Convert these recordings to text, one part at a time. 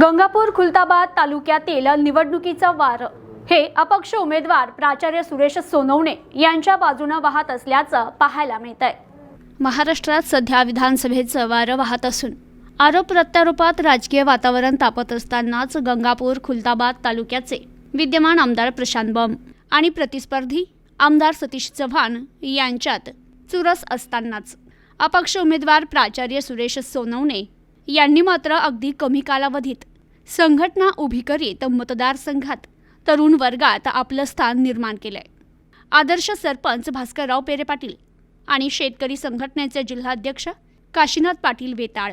गंगापूर खुलताबाद तालुक्यातील निवडणुकीचं वार. हे अपक्ष उमेदवार प्राचार्य सुरेश सोनवणे यांच्या बाजूनं वाहत असल्याचं पाहायला मिळत आहे महाराष्ट्रात सध्या विधानसभेचं वारं वाहत असून आरोप प्रत्यारोपात राजकीय वातावरण तापत असतानाच गंगापूर खुलताबाद तालुक्याचे विद्यमान आमदार प्रशांत बम आणि प्रतिस्पर्धी आमदार सतीश चव्हाण यांच्यात चुरस असतानाच अपक्ष उमेदवार प्राचार्य सुरेश सोनवणे यांनी मात्र अगदी कमी कालावधीत संघटना उभी करीत मतदारसंघात तरुण वर्गात आपलं स्थान निर्माण केलंय. आदर्श सरपंच भास्करराव पेरे पाटील आणि शेतकरी संघटनेचे जिल्हाध्यक्ष काशीनाथ पाटील वेताळ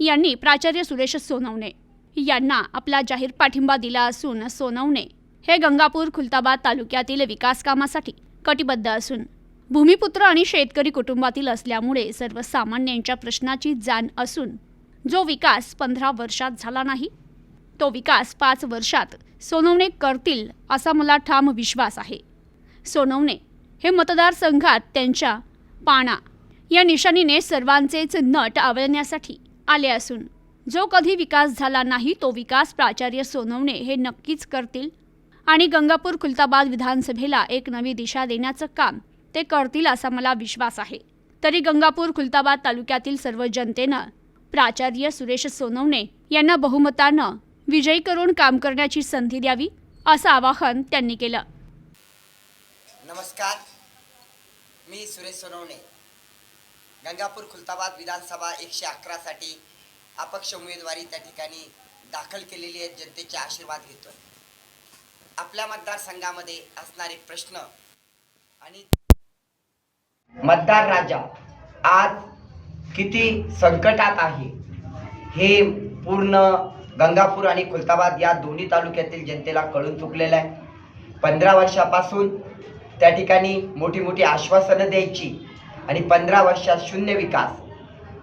यांनी प्राचार्य सुरेश सोनवणे यांना आपला जाहीर पाठिंबा दिला असून सोनवणे हे गंगापूर खुलताबाद तालुक्यातील विकास कामासाठी कटिबद्ध असून भूमिपुत्र आणि शेतकरी कुटुंबातील असल्यामुळे सर्वसामान्यांच्या प्रश्नाची जाण असून जो विकास पंधरा वर्षात झाला नाही तो विकास पाच वर्षात सोनवणे करतील असा मला ठाम विश्वास आहे. सोनवणे हे मतदारसंघात त्यांच्या पाणा या निशाणीने सर्वांचेच नट आवळण्यासाठी आले असून जो कधी विकास झाला नाही तो विकास प्राचार्य सोनवणे हे नक्कीच करतील आणि गंगापूर खुलताबाद विधानसभेला एक नवी दिशा देण्याचं काम ते करतील असा मला विश्वास आहे. तरी गंगापूर खुलताबाद तालुक्यातील सर्व जनतेनं प्राचार्य सुरेश सोनवणे यांना बहुमतानं विजयी करून काम करण्याची संधी द्यावी असं आवाहन त्यांनी केलं. नमस्कार. मी सुरेश सोनवणे. गंगापूर खुलताबाद विधानसभा एकशे अकरासाठी अपक्ष उमेदवारी त्या ठिकाणी दाखल केलेली आहे जनतेचे आशीर्वाद घेतो आपल्या मतदारसंघामध्ये असणारे प्रश्न आणि मतदार राजा आज किती संकटात आहे हे पूर्ण गंगापूर आणि खुलताबाद या दोन्ही तालुक्यातील जनतेला कळून चुकलेलं आहे. पंधरा वर्षापासून त्या ठिकाणी मोठी मोठी आश्वासनं द्यायची आणि पंधरा वर्षात शून्य विकास.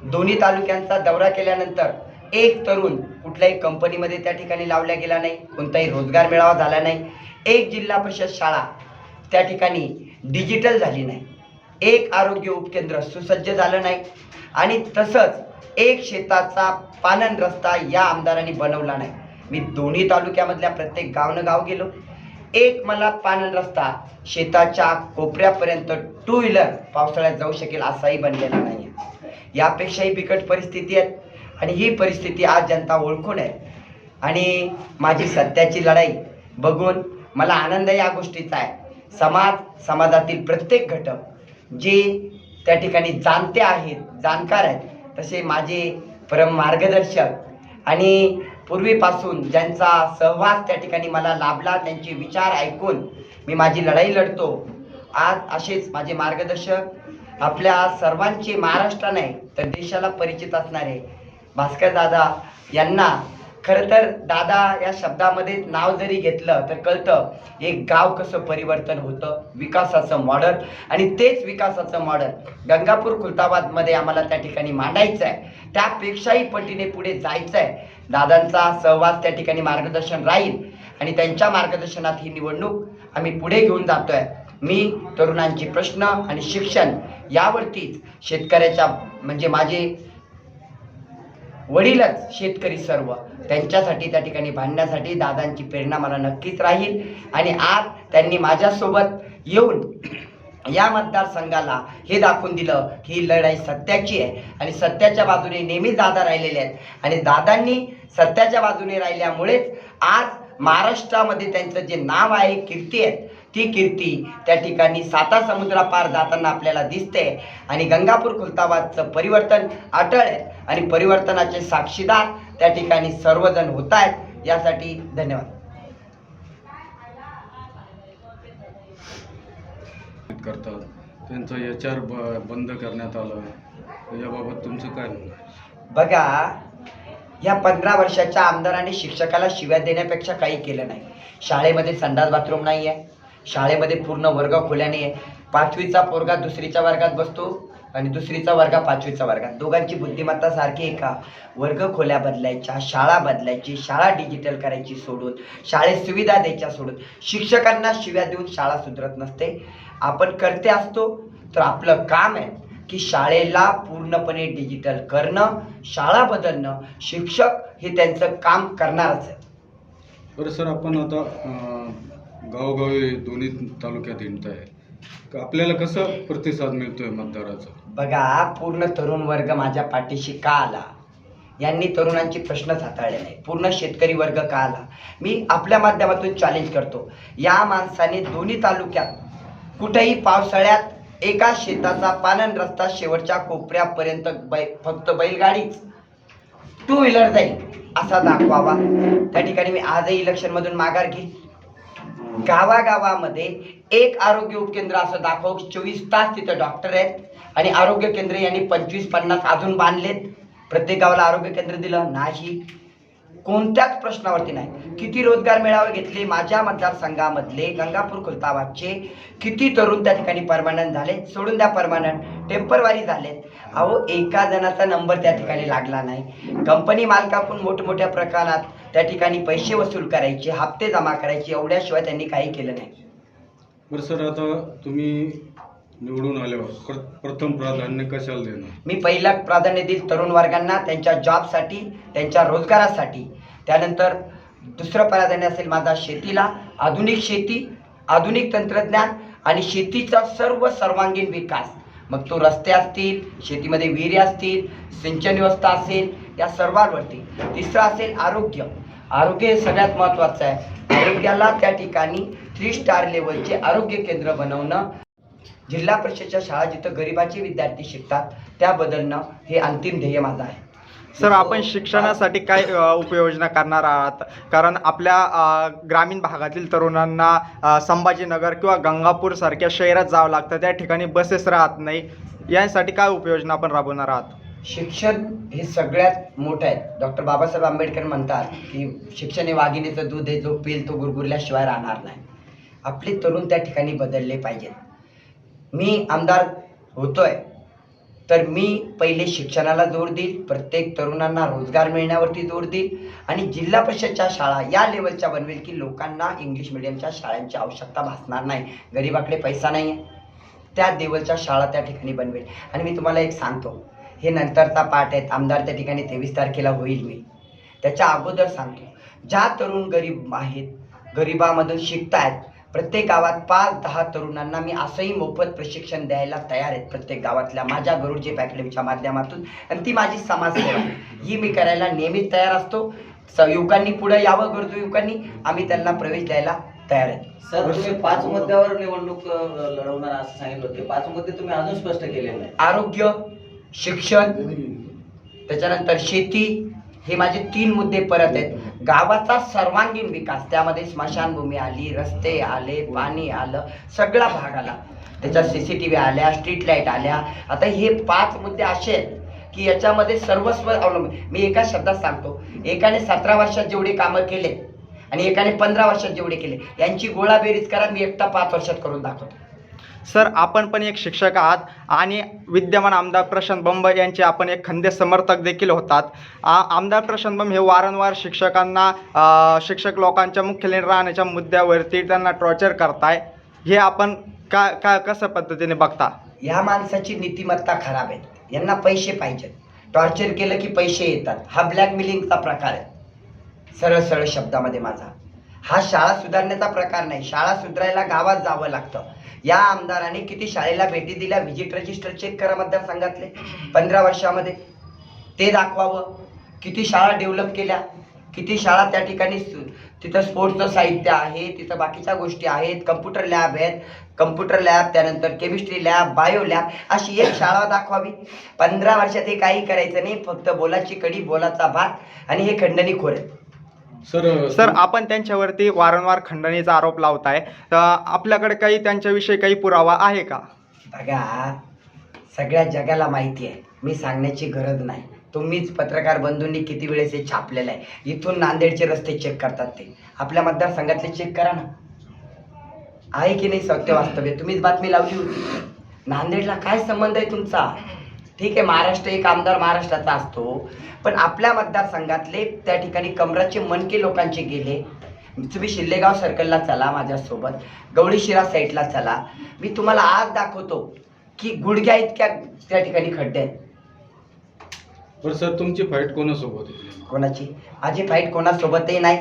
दोन्ही तालुक्यांचा दौरा केल्यानंतर एक तरुण कुठल्याही कंपनीमध्ये त्या ठिकाणी लावल्या गेला नाही कोणताही रोजगार मेळावा झाला नाही. एक जिल्हा परिषद शाळा त्या ठिकाणी डिजिटल झाली नाही. एक आरोग्य उपकेंद्र सुसज्ज झालं नाही. आणि तसंच एक शेताचा पानन रस्ता या आमदारांनी बनवला नाही. मी दोन्ही तालुक्यामधल्या प्रत्येक गावनं गाव गेलो. एक मला पानन रस्ता शेताच्या कोपऱ्यापर्यंत टू व्हीलर पावसाळ्यात जाऊ शकेल असाही बनलेला नाही यापेक्षाही बिकट परिस्थिती आहे आणि ही परिस्थिती आज जनता ओळखून आहे. आणि माझी सध्याची लढाई बघून मला आनंद या गोष्टीचा आहे. समाज समाजातील प्रत्येक घटक जे त्या ठिकाणी जाणते आहेत जाणकार आहेत तसे माझे परम मार्गदर्शक आणि पूर्वीपासून ज्यांचा सहवास त्या ठिकाणी मला लाभला त्यांचे विचार ऐकून मी माझी लढाई लढतो. आज असेच माझे मार्गदर्शक आपल्या सर्वांचे महाराष्ट्र नाही तर देशाला परिचित असणारे भास्कर दादा यांना खरं तर दादा या शब्दामध्ये नाव जरी घेतलं तर कळतं एक गाव कसं परिवर्तन होतं विकासाचं मॉडेल आणि तेच विकासाचं मॉडेल गंगापूर खुलताबादमध्ये आम्हाला त्या ठिकाणी मांडायचं आहे त्यापेक्षाही पटीने पुढे जायचं आहे दादांचा सहवास त्या ठिकाणी मार्गदर्शन राहील आणि त्यांच्या मार्गदर्शनात ही निवडणूक आम्ही पुढे घेऊन जातोय. मी तरुणांचे प्रश्न आणि शिक्षण यावरतीच शेतकऱ्याच्या म्हणजे माझे वडीलच शेतकरी सर्व. त्यांच्यासाठी त्या ठिकाणी भांडण्यासाठी दादांची प्रेरणा मला नक्कीच राहील. आणि आज त्यांनी माझ्यासोबत येऊन या मतदारसंघाला हे दाखवून दिलं की ही लढाई सत्याची आहे. आणि सत्याच्या बाजूने नेहमीच दादा राहिलेले आहेत. आणि दादांनी सत्याच्या बाजूने राहिल्यामुळेच आज महाराष्ट्रामध्ये त्यांचं जे नाव आहे कीर्ती आहे ती कीर्ती त्या ठिकाणी साता समुद्रापार जाताना आपल्याला दिसते. आणि गंगापूर खुलताबादचं परिवर्तन अटळ आहे. आणि परिवर्तनाचे साक्षीदार त्या ठिकाणी सर्वजण होत आहेत. यासाठी धन्यवाद. करतात. त्यांचं एच आर ब बंद करण्यात आलं याबाबत तुमचं काय? बघा या पंधरा वर्षाच्या आमदाराने शिक्षकाला शिव्या देण्यापेक्षा काही केलं नाही. शाळेमध्ये संडास बाथरूम नाही आहे शाळेमध्ये पूर्ण वर्ग खोल्या नाही आहे पाचवीचा पोरगा दुसरीच्या वर्गात बसतो आणि दुसरीचा वर्ग पाचवीचा वर्गात. दोघांची बुद्धिमत्ता सारखी आहे का वर्ग खोल्या बदलायच्या शाळा बदलायची शाळा डिजिटल करायची सोडून शाळेत सुविधा द्यायच्या सोडून शिक्षकांना शिव्या देऊन शाळा सुधरत नसते. आपण करते असतो तर आपलं काम आहे की शाळेला पूर्णपणे डिजिटल करणं शाळा बदलणं शिक्षक हे त्यांचं काम करणारच आहे. बरं सर आपण आता गावोगावी दोन्ही तालुक्यात हिंडत आहे. आपल्याला कसं प्रतिसाद मिळतोय मतदाराचा? बघा पूर्ण तरुण वर्ग माझ्या पाठीशी का आला? यांनी तरुणांचे प्रश्नच हाताळले नाही पूर्ण शेतकरी वर्ग का आला? मी आपल्या माध्यमातून चॅलेंज करतो. या माणसाने दोन्ही तालुक्यात कुठेही पावसाळ्यात एका शेताचा पानन रस्ता शेवटच्या कोपऱ्यापर्यंत बै फक्त बैलगाडीच टू व्हीलर जाईल असा दाखवावा. त्या ठिकाणी मी आजही इलेक्शनमधून माघार घेईन. गावागावामध्ये एक आरोग्य उपकेंद्र असं दाखव चोवीस तास तिथं डॉक्टर आहेत. आणि आरोग्य केंद्र यांनी पंचवीस पन्नास अजून बांधलेत. प्रत्येक गावाला आरोग्य केंद्र दिलं. नाशिक कोणत्याच प्रश्नावरती नाही. किती रोजगार मेळावे घेतले माझ्या मतदारसंघामधले गंगापूर खुलताबादचे किती तरुण त्या ठिकाणी परमानंट झाले सोडून द्या परमानंट टेम्परवारी झालेत. अहो एका जणाचा नंबर त्या ठिकाणी लागला नाही. कंपनी मालकाकडून मोठमोठ्या प्रकारात त्या ठिकाणी पैसे वसूल करायचे हप्ते जमा करायचे एवढ्याशिवाय त्यांनी काही केलं नाही. बरं सर आता तुम्ही निवडून आल्यावर प्रथम प्राधान्य कशाला देणार? मी पहिला प्राधान्य देईल तरुण वर्गांना त्यांच्या जॉबसाठी त्यांच्या रोजगारासाठी. त्यानंतर दुसरं प्राधान्य असेल माझा शेतीला. आधुनिक शेती आधुनिक तंत्रज्ञान आणि शेतीचा सर्व सर्वांगीण विकास. मग तो रस्ते असतील शेतीमध्ये विहिरी असतील सिंचन व्यवस्था असेल या सर्वांवरती. तिसरं असेल आरोग्य. आरोग्य हे सगळ्यात महत्त्वाचं आहे. आरोग्याला त्या ठिकाणी थ्री स्टार लेवलचे आरोग्य केंद्र बनवणं जिल्हा परिषदच्या शाळा जिथं गरिबाचे विद्यार्थी शिकतात त्या बदलणं हे अंतिम ध्येय माझं आहे. सर आपण शिक्षणासाठी काय अ, उपाययोजना करणार आहात? कारण आपल्या ग्रामीण भागातील तरुणांना संभाजीनगर किंवा गंगापूर सारख्या शहरात जावं लागतं त्या ठिकाणी बसेस राहत नाही. यासाठी काय उपाययोजना आपण राबवणार आहात? शिक्षण हे सगळ्यात मोठं आहे. डॉक्टर बाबासाहेब आंबेडकर म्हणतात की शिक्षण हे वाघिणीचं दूध आहे जो पेल तो गुरगुरल्याशिवाय राहणार नाही. आपले तरुण त्या ठिकाणी बदलले पाहिजेत. मी आमदार होतोय तर मी पहिले शिक्षणाला जोर देईल प्रत्येक तरुणांना रोजगार मिळण्यावरती जोर देईल आणि जिल्हा परिषदच्या शाळा या लेवलच्या बनवेल की लोकांना इंग्लिश मिडियमच्या शाळांची आवश्यकता भासणार नाही. गरीबाकडे पैसा नाही आहे त्या लेवलच्या शाळा त्या ठिकाणी बनवेल. आणि मी तुम्हाला एक सांगतो हे नंतरचा पाठ आहेत आमदार त्या ठिकाणी तेवीस तारखेला होईल मी. त्याच्या अगोदर सांगतो ज्या तरुण गरीब आहेत गरिबामधून शिकतायत प्रत्येक गावात पाच दहा तरुणांना मी असंही मोफत प्रशिक्षण द्यायला तयार आहेत प्रत्येक गावातल्या माझ्या गरुडजी अकॅडमीच्या माध्यमातून. आणि ती माझी समाजसेवा. आहे. ही मी करायला नेहमीच तयार असतो. स युवकांनी पुढे यावं गरजू युवकांनी. आम्ही त्यांना प्रवेश द्यायला तयार आहेत. सर तुम्ही पाच मुद्द्यावर निवडणूक लढवणार असं सांगितलं होते. पाच मुद्दे तुम्ही अजून स्पष्ट केले नाही आरोग्य शिक्षण त्याच्यानंतर शेती. हे माझे तीन मुद्दे परत आहेत. गावाचा सर्वांगीण विकास त्यामध्ये स्मशानभूमी आली रस्ते आले पाणी आलं सगळा भाग आला. त्याच्यात सी सी टी व्ही आल्या स्ट्रीट लाइट आल्या. आता हे पाच मुद्दे असे आहेत की याच्यामध्ये सर्वस्व अवलंबून. मी एका शब्दात सांगतो एकाने सतरा वर्षात जेवढे कामं केले आणि एकाने पंधरा वर्षात जेवढे केले यांची गोळाबेरीज करा मी एकटा पाच वर्षात करून दाखवतो. सर आपण पण एक शिक्षक आहात आणि विद्यमान आमदार प्रशांत बंब यांचे आपण एक खंदे समर्थक देखील होतात. आ, आमदार प्रशांत बंब हे वारंवार शिक्षकांना शिक्षक लोकांच्या मुख्य राहण्याच्या मुद्द्यावरती त्यांना टॉर्चर करताय. हे आपण का का कसं पद्धतीने बघता? या माणसाची नीतिमत्ता खराब आहे. यांना पैसे पाहिजेत. टॉर्चर केलं की पैसे येतात. हा ब्लॅकमेलिंगचा प्रकार आहे. सरळ सरळ शब्दामध्ये माझा. हा शाळा सुधारण्याचा प्रकार नाही. शाळा सुधारायला गावात जावं लागतं. या आमदाराने किती शाळेला भेटी दिल्या? व्हिजिट रजिस्टर चेक करा मतदारसंघातले. पंधरा वर्षामध्ये. ते दाखवावं. किती शाळा डेव्हलप केल्या? किती शाळा त्या ठिकाणी तिथं स्पोर्ट्सचं साहित्य आहे तिथं बाकीच्या गोष्टी आहेत. कम्प्युटर लॅब आहेत. कम्प्युटर लॅब त्यानंतर केमिस्ट्री लॅब बायो लॅब अशी एक शाळा दाखवावी. पंधरा वर्षात हे काही करायचं नाही. फक्त बोलाची कडी बोलाचा भात आणि हे खंडणी खोर सर सर आपण त्यांच्यावरती वारंवार खंडणीचा आरोप लावताय. तर आपल्याकडे काही त्यांच्याविषयी काही पुरावा आहे का? बघा सगळ्या जगाला माहिती आहे. मी सांगण्याची गरज नाही. तुम्हीच पत्रकार बंधूंनी किती वेळेस हे छापलेलं आहे? इथून नांदेडचे रस्ते चेक करतात ते. आपल्या मतदारसंघातले चेक करा ना. आहे की नाही सत्य वास्तव्य? तुम्हीच बातमी लावली होती. नांदेडला काय संबंध आहे तुमचा? ठीक आहे महाराष्ट्र एक आमदार महाराष्ट्राचा असतो पण आपल्या मतदारसंघातले त्या ठिकाणी कमराचे मनके लोकांचे गेले. तुम्ही शिल्लेगाव सर्कलला चला माझ्यासोबत गवळीशिरा साईडला चला. मी तुम्हाला आज दाखवतो की गुडघ्या इतक्या त्या ठिकाणी खड्डे आहेत. बरं सर तुमची फाईट कोणासोबत आहे कोणाची? माझी फाईट कोणासोबतही नाही.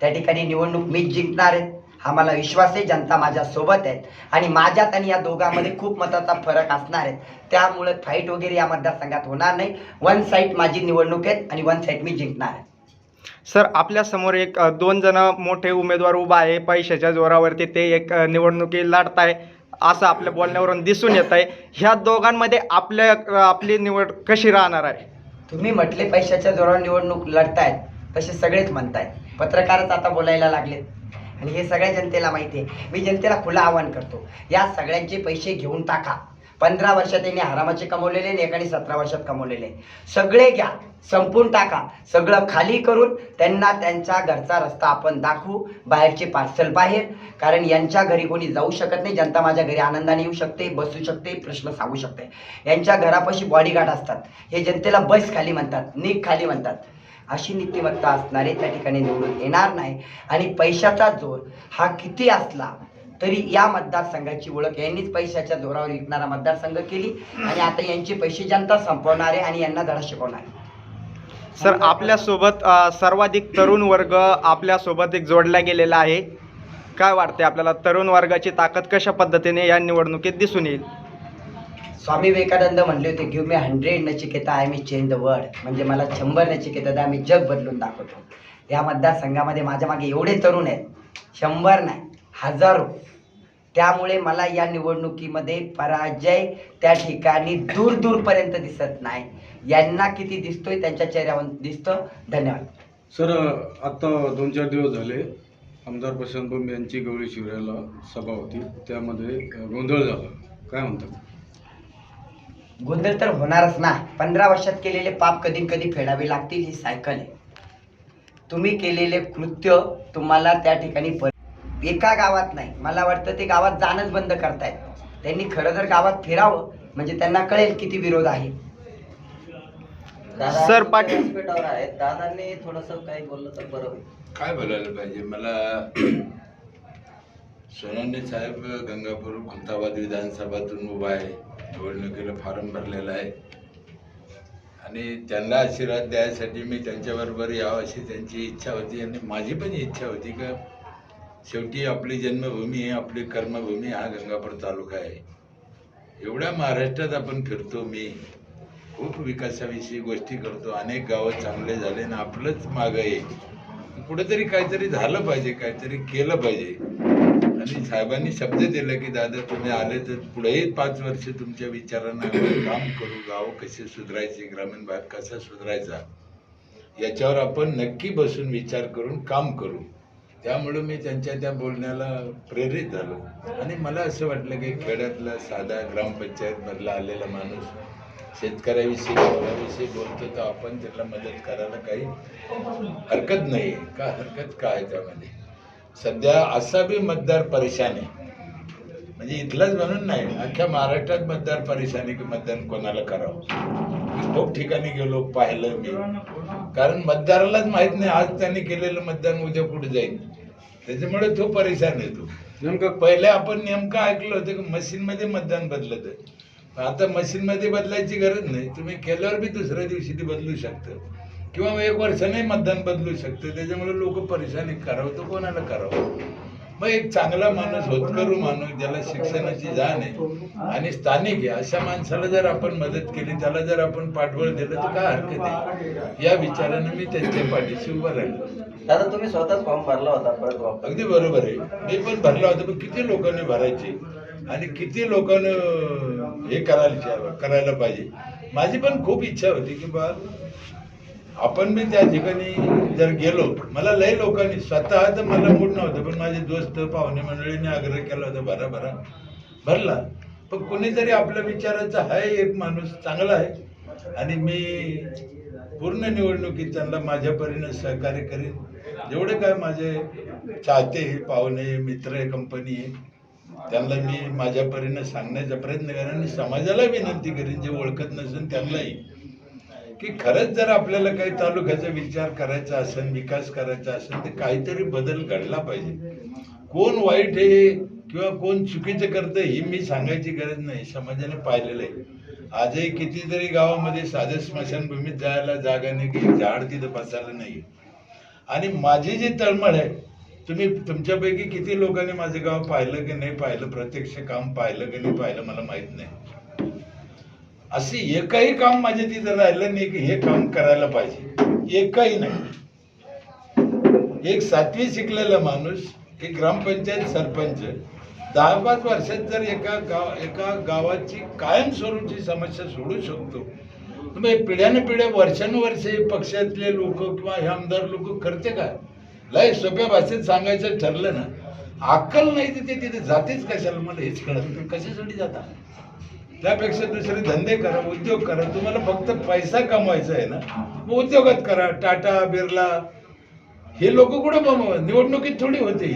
त्या ठिकाणी निवडणूक मीच जिंकणार आहे. हा मला विश्वास आहे जनता माझ्या सोबत आहेत. आणि माझ्यात आणि या दोघांमध्ये खूप मताचा फरक असणार आहे. त्यामुळे फाईट वगैरे या मतदारसंघात होणार नाही. वन साईड माझी निवडणूक आहे आणि वन साईड मी जिंकणार आहे. सर आपल्यासमोर एक दोन जण मोठे उमेदवार उभा आहे. पैशाच्या जोरावरती ते एक निवडणुकी लढताय. असं आपल्या बोलण्यावरून दिसून येत आहे ह्या दोघांमध्ये आपल्या आपली निवड कशी राहणार आहे? तुम्ही म्हटले पैशाच्या जोरावर निवडणूक लढतायत. तसे सगळेच म्हणतायत. पत्रकारच आता बोलायला लागलेत. आणि हे सगळ्या जनतेला माहिती आहे. मी जनतेला खुलं आवाहन करतो. या सगळ्यांचे पैसे घेऊन टाका. पंधरा वर्षात त्यांनी हरामाचे कमवलेले आणि एकाने सतरा वर्षात कमवलेले. सगळे घ्या. संपून टाका. सगळं खाली करून त्यांना त्यांच्या घरचा रस्ता आपण दाखवू. बाहेरचे पार्सल बाहेर. कारण यांच्या घरी कोणी जाऊ शकत नाही. जनता माझ्या घरी आनंदाने येऊ शकते बसू शकते प्रश्न सांगू शकते. यांच्या घरापाशी बॉडीगार्ड असतात. हे जनतेला बस खाली म्हणतात. नीक खाली म्हणतात. अशी नीतिमत्ता असणारे त्या ठिकाणी निवडून येणार नाही. आणि पैशाचा जोर हा किती असला तरी या मतदारसंघाची ओळख यांनीच पैशाच्या जोरावर विकणारा मतदारसंघ केली. आणि आता यांचे पैसे जनता संपवणार आहे आणि यांना धडा शिकवणार आहे. सर आपल्यासोबत सर्वाधिक तरुण वर्ग आपल्यासोबत एक जोडला गेलेला आहे. काय वाटते आपल्याला? तरुण वर्गाची ताकद कशा पद्धतीने या निवडणुकीत दिसून येईल? स्वामी विवेकानंद म्हणले होते give me hundred Nachiketa I me change the world म्हणजे मला शंभर नचिकेता द्या मी जग बदलून दाखवतो. या मतदारसंघामध्ये माझ्या मागे एवढे तरुण आहेत शंभर नाही हजारो. त्यामुळे मला या निवडणुकीमध्ये पराजय त्या ठिकाणी दूर दूरपर्यंत दिसत नाही. यांना किती दिसतोय त्यांच्या चेहऱ्यावर दिसतं. धन्यवाद. सर आत्ता दोन चार दिवस झाले आमदार प्रशांत बंब यांची गवळी शिवरायाला सभा होती त्यामध्ये गोंधळ झाला. काय म्हणतात गोंधळ तर होणारच ना. पंधरा वर्षात केलेले पाप कधी न कधी फेडावे लागतील ही सायकल आहे. तुम्ही केलेले कृत्य तुम्हाला त्या ठिकाणी पर एका गावात नाही. मला वाटतं ते गावात जाणंच बंद करतायत. त्यांनी खरं जर गावात फिरावं म्हणजे त्यांना कळेल किती विरोध आहे. दादा सर, पाटील- व्यासपीठावर आहेत. दादांनी थोडस काही बोललं तर बरं होईल. काय बोलायला पाहिजे? मला सोनवणे साहेब गंगापूर खुलताबाद विधानसभातून उभा आहे. निवडणुकीला फॉर्म भरलेला आहे. आणि त्यांना आशीर्वाद द्यायसाठी मी त्यांच्याबरोबर यावं अशी त्यांची इच्छा होती आणि माझी पण इच्छा होती का शेवटी आपली जन्मभूमी आहे आपली कर्मभूमी हा गंगापूर तालुका आहे. एवढ्या महाराष्ट्रात आपण फिरतो मी. खूप विकासाविषयी गोष्टी करतो. अनेक गावं चांगले झाले आणि आपलंच मागं आहे. कुठेतरी काहीतरी झालं पाहिजे काहीतरी केलं पाहिजे. आणि साहेबांनी शब्द दिला की दादा तुम्ही आले तर पुढेही पाच वर्ष तुमच्या विचारांना काम करू गाव कसे सुधारायचे ग्रामीण भाग कसा सुधारायचा याच्यावर आपण नक्की बसून विचार करून काम करू. त्यामुळे मी त्यांच्या त्या बोलण्याला प्रेरित झालो. आणि मला असं वाटलं की खेड्यातला साधा ग्रामपंचायतमधला आलेला माणूस शेतकऱ्याविषयी गावाविषयी बोलतो तर आपण त्याला मदत करायला काही हरकत नाही. का हरकत काय त्यामध्ये? सध्या असा बी मतदार परेशान आहे म्हणजे इथलाच म्हणून नाही अख्ख्या महाराष्ट्रात मतदार परेशान आहे की मतदान कोणाला करावं? खूप ठिकाणी गेलो पाहिलं मी. कारण मतदारालाच माहीत नाही आज त्यांनी केलेलं मतदान उद्या कुठे जाईल. त्याच्यामुळे तो परेशान येतो नेमकं पहिले आपण नेमकं ऐकलं होतं की मशीनमध्ये मतदान बदलत आहे. आता मशीनमध्ये बदलायची गरज नाही. तुम्ही केल्यावर बी दुसऱ्या दिवशी ते बदलू शकतं. किंवा एक वर्षाने मतदान बदलू शकतं. त्याच्यामुळे लोक परेशानी करावं. तर कोणाला करावं? मग एक चांगला माणूस होतकरू माणूस ज्याला शिक्षणाची जाण आहे आणि स्थानिक आहे अशा माणसाला जर आपण मदत केली त्याला जर आपण पाठबळ दिलं तर काय हरकत आहे? या विचारानं मी त्यांच्या पाठीशी उभा राहिलो. दादा तुम्ही स्वतःच फॉर्म भरला होता परत अगदी बरोबर आहे. मी पण भरला होता पण किती लोकांनी भरायचे? आणि किती लोकांना हे करायला करायला पाहिजे? माझी पण खूप इच्छा होती की बा आपण बी त्या ठिकाणी जर गेलो मला लय लोकांनी स्वतः तर मला मूड नव्हतं पण माझे दोस्त पाहुणे मंडळीने आग्रह केला होता भरा भरा भरला. पण कुणीतरी आपल्या विचाराचा आहे एक माणूस चांगला आहे. आणि मी पूर्ण निवडणुकीत त्यांना माझ्या परीने सहकार्य करीन. जेवढे काय माझे चाहते हे पाहुणे मित्र आहे कंपनी आहे त्यांना मी माझ्या परीने सांगण्याचा प्रयत्न करेन आणि समाजाला विनंती करेन जे ओळखत नसेल त्यांनाही. की खरंच जर आपल्याला काही तालुक्याचा विचार करायचा असेल विकास करायचा असेल तर काहीतरी बदल घडला पाहिजे. कोण वाईट आहे किंवा कोण चुकीचं करतं ही मी सांगायची गरज नाही. समाजाने पाहिलेलं आहे. आजही कितीतरी गावामध्ये साध्या स्मशानभूमीत जायला जागा नाही की झाड तिथं बसायला नाही. आणि माझी जी तळमळ आहे तुम्ही तुमच्यापैकी किती लोकांनी माझं गाव पाहिलं की नाही पाहिलं प्रत्यक्ष काम पाहिलं की नाही पाहिलं मला माहीत नाही. असे एकही काम माझ्या तिथं राहिलं नाही की हे काम करायला पाहिजे. एकही नाही. एक सातवी शिकलेला माणूस एक ग्रामपंचायत सरपंच दहा पाच वर्षात जर एका गाव एका गावाची कायमस्वरूपची समस्या सोडू शकतो. तर मग पिढ्या वर्षानुवर्षे हे पक्षातले लोक किंवा हे आमदार लोक करते काय लय सोप्या भाषेत सांगायचं ठरलं ना. अक्कल नाही तिथे तिथे जातेच कशाला? मला हेच कळत कशासाठी जाता? त्यापेक्षा दुसरे धंदे करा उद्योग करा. तुम्हाला फक्त पैसा कमवायचा आहे ना मग उद्योगात करा. टाटा बिर्ला हे लोक कुठं कमवा निवडणुकीत थोडी होते.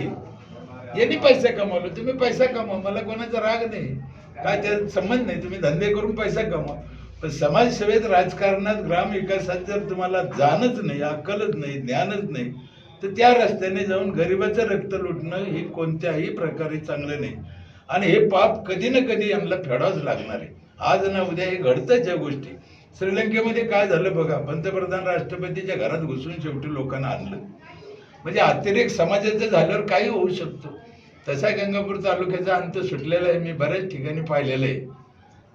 यांनी पैसा कमावला. तुम्ही पैसा कमवा. मला कोणाचा राग नाही. काय त्याचा संबंध नाही. तुम्ही धंदे करून पैसा कमवा. पण समाजसेवेत राजकारणात ग्रामविकासात जर तुम्हाला जाणच नाही अक्कलच नाही ज्ञानच नाही तर त्या रस्त्याने जाऊन गरिबाचं रक्त लुटणं हे कोणत्याही प्रकारे चांगलं नाही. आणि हे पाप कधी ना कधी आम्हाला फेडावंच लागणार आहे. आज ना उद्या हे घडतंच या गोष्टी. श्रीलंकेमध्ये काय झालं बघा पंतप्रधान राष्ट्रपतीच्या घरात घुसून शेवटी लोकांना आणलं. म्हणजे अतिरेक समाजाचं झाल्यावर काही होऊ शकतो. तसा गंगापूर तालुक्याचा अंत सुटलेला आहे मी बऱ्याच ठिकाणी पाहिलेलं आहे.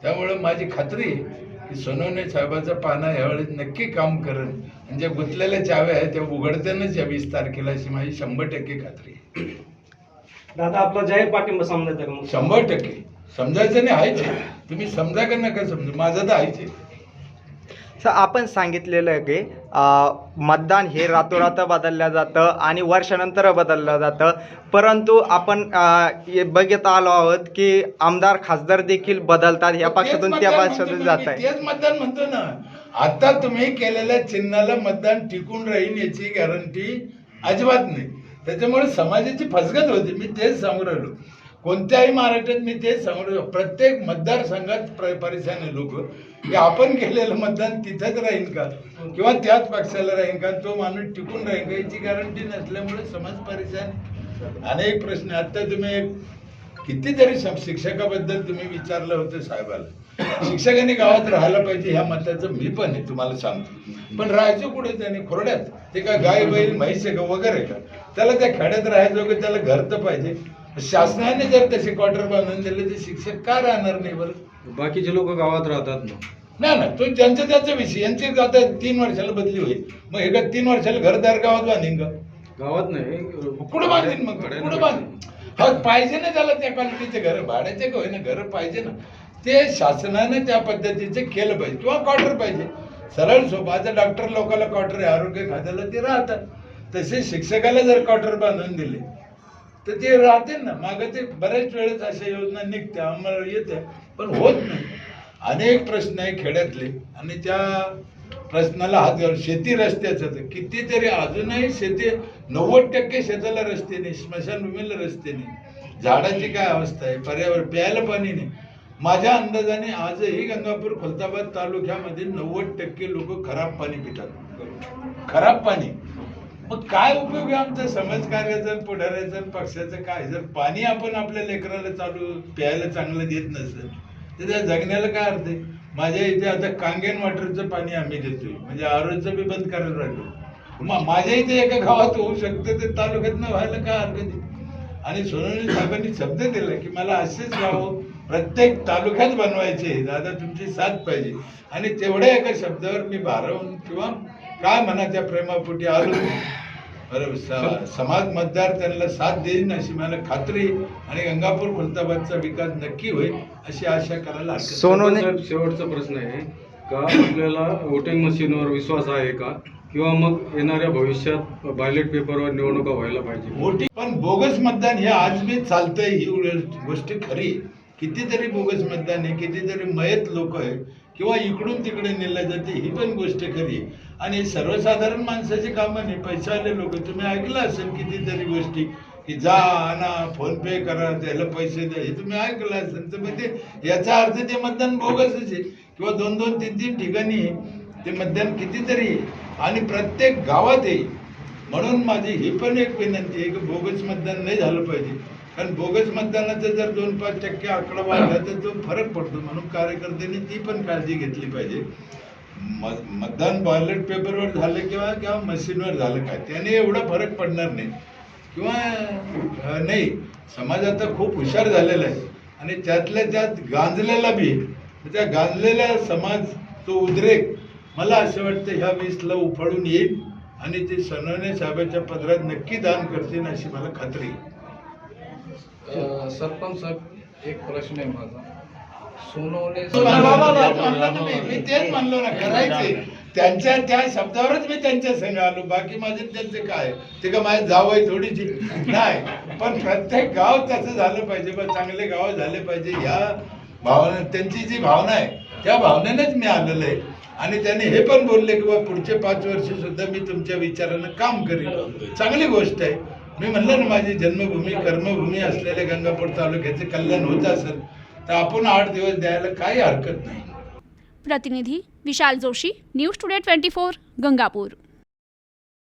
त्यामुळं माझी खात्री आहे की सोनवणे साहेबाचा पाना यावेळेस नक्की काम करेल. आणि ज्या गुंतलेल्या चाव्या आहेत त्या उघडत्यानंच या वीस तारखेला अशी माझी शंभर टक्के खात्री आहे. दादा आपला जाहीर पाठिंबा समजायचा का मग? शंभर टक्के. समजायचं नाही आहेच आहे. तुम्ही समजा का नका समजा? माझं तर आहेच आहे. सर आपण सांगितलेलं आहे की अं, मतदान हे रातोरात बदललं जातं आणि वर्षानंतर बदललं जातं. परंतु आपण अं, हे बघत आलो आहोत की आमदार खासदार देखील बदलतात. या पक्षातून त्या मतदान पक्षातून जात आहे. तेच मतदान म्हणतो ना. आता तुम्ही केलेल्या चिन्हाला मतदान टिकून राहील याची गॅरंटी अजिबात नाही. त्याच्यामुळे समाजाची फसगत होती. मी तेच सांगू राहिलो. कोणत्याही महाराष्ट्रात मी तेच सांगू राहिलो. प्रत्येक मतदारसंघात प्र- परेशान आहे लोक की आपण केलेलं मतदान तिथंच राहील का? किंवा त्याच पक्षाला राहील का? तो माणूस टिकून राहील का? याची गॅरंटी नसल्यामुळे समाज परेशान अनेक प्रश्न. आता तुम्ही कितीतरी शिक्षकाबद्दल तुम्ही विचारलं होतं साहेबाला. शिक्षकांनी गावात राहायला पाहिजे ह्या मताचं मी पण आहे तुम्हाला सांगतो. पण राहायचं कुठे? त्याने खोरड्यात. ते का गाय बैल म्हैस आहे का? वगैरे का? त्याला त्या खेड्यात राहायचं का त्याला घर तर पाहिजे. शासनाने जर तसे क्वार्टर बांधून दिले तर शिक्षक का राहणार नाही बरं? बाकीचे लोक गावात राहतात ना. नाही ना तो ज्यांचा त्याचा विषय यांची आता तीन वर्षाला बदली होईल. मग हे का तीन वर्षाला घरदार गावात बांधीन का गावात नाही. कुठं बांधीन मग? कुठं बांधीन? हा पाहिजे ना त्याला त्या क्वालिटीचे घर भाड्याचे का होईना घर पाहिजे ना. ते शासनाने त्या पद्धतीचे केलं पाहिजे. किंवा क्वार्टर पाहिजे. सरळ सोपं आता डॉक्टर लोकांना क्वार्टर आहे आरोग्य खात्याला ते राहतात तसे शिक्षकाला जर क्वार्टर बांधून दिले तर ते राहते ना. मागं ते बऱ्याच वेळेस अशा योजना निघत्या आम्हाला येत्या पण होत नाही. अनेक प्रश्न आहे खेड्यातले. आणि त्या प्रश्नाला हात घालून शेती रस्त्याचं तर कितीतरी अजूनही शेती नव्वद टक्के शेताला रस्ते नाही स्मशानभूमीला रस्ते नाही. झाडाची काय अवस्था आहे? पर्यावरण प्यायला पाणी नाही. माझ्या अंदाजाने आजही गंगापूर खुलताबाद तालुक्यामध्ये नव्वद टक्के लोक खराब पाणी पितात. खराब पाणी. मग काय उपयोग आहे आमचं? समाजकार्याचं पुढाऱ्याचं पक्षाचं काय जर पाणी आपण आपल्या लेकराला चालू प्यायला चांगलं देत नसेल तर त्या जगण्याला काय अर्थ आहे? माझ्या इथे आता कांगेन वॉटरचं पाणी आम्ही देतोय. म्हणजे आरोग्यचं बी बंद करायला लागलो. मग माझ्या इथे एका गावात होऊ शकतं ते तालुक्यातनं व्हायला काय हरकत आहे? आणि सोनवणे साहेबांनी शब्द दिला की मला असेच गाव प्रत्येक तालुक्यात बनवायचे. दादा तुमची साथ पाहिजे. आणि तेवढ्या एका शब्दावर मी भारावून किंवा काय म्हणा त्या प्रेमापोटी आलो स- समाज मतदार त्यांना साथ देईन अशी मला खात्री. आणि गंगापूर खुलताबादचा विकास नक्की होईल अशी आशा करायला साहेब, शेवटचा प्रश्न आहे. का आपल्याला वोटिंग मशीनवर विश्वास आहे का? किंवा मग येणाऱ्या भविष्यात बॅलेट पेपरवर निवडणुका व्हायला पाहिजे? वोटिंग पण बोगस मतदान हे आज बी चालतंय ही गोष्ट- खरी. कितीतरी बोगस मतदान आहे कितीतरी मयत लोक आहे किंवा इकडून तिकडे नेलं जाते ही पण गोष्ट खरी आहे. आणि सर्वसाधारण माणसाची कामं नाही पैशावाले लोक. तुम्ही ऐकलं असेल कितीतरी गोष्टी की जा आणा फोन पे करा त्याला पैसे द्या. हे तुम्ही ऐकलं असेल. तर मग ते याचा अर्थ ते मतदान बोगसच आहे. किंवा दोन दोन तीन तीन ठिकाणी ते मतदान कितीतरी आणि प्रत्येक गावात आहे. म्हणून माझी ही पण एक विनंती आहे की बोगस मतदान नाही झालं पाहिजे. कारण बोगस मतदानाचा जर दोन पाच टक्के आकडा वाढला तर तो फरक पडतो. म्हणून कार्यकर्त्यांनी ती पण काळजी घेतली पाहिजे. मतदान बॅलेट पेपरवर झालं किंवा किंवा मशीनवर झालं काय? त्याने एवढा फरक पडणार नाही. किंवा नाही. समाज आता खूप हुशार झालेला आहे. आणि त्यातल्या त्यात गांजलेला बी. त्या गांजलेल्या समाज तो उद्रेक. मला असं वाटतं ह्या वीसला उफाळून येईल आणि ते सनवणे साहेबाच्या पदरात नक्की दान करतील अशी मला खात्री सरपंच साहेब एक प्रश्न आहे माझा. सोनवणे मी तेच म्हणलो ना करायचे त्यांच्या त्या शब्दावरच मी त्यांच्या संग आलो बाकी माझे त्यांचे काय? ते का माझे जाव थोडीशी नाही पण प्रत्येक गाव तसं झालं पाहिजे बा चांगले गाव झाले पाहिजे ह्या भावना त्यांची जी भावना आहे त्या भावनेनेच मी आलेलो आहे. आणि त्यांनी हे पण बोलले की बा पुढचे पाच वर्ष सुद्धा मी तुमच्या विचारानं काम करेन. चांगली गोष्ट आहे. मी म्हणलं ना माझी जन्मभूमी कर्मभूमी असलेल्या गंगापूर तालुक्याचे कल्याण होत असेल तर आपण आठ दिवस द्यायला काही हरकत नाही. प्रतिनिधी Vishal Joshi news today twenty four Gangapur.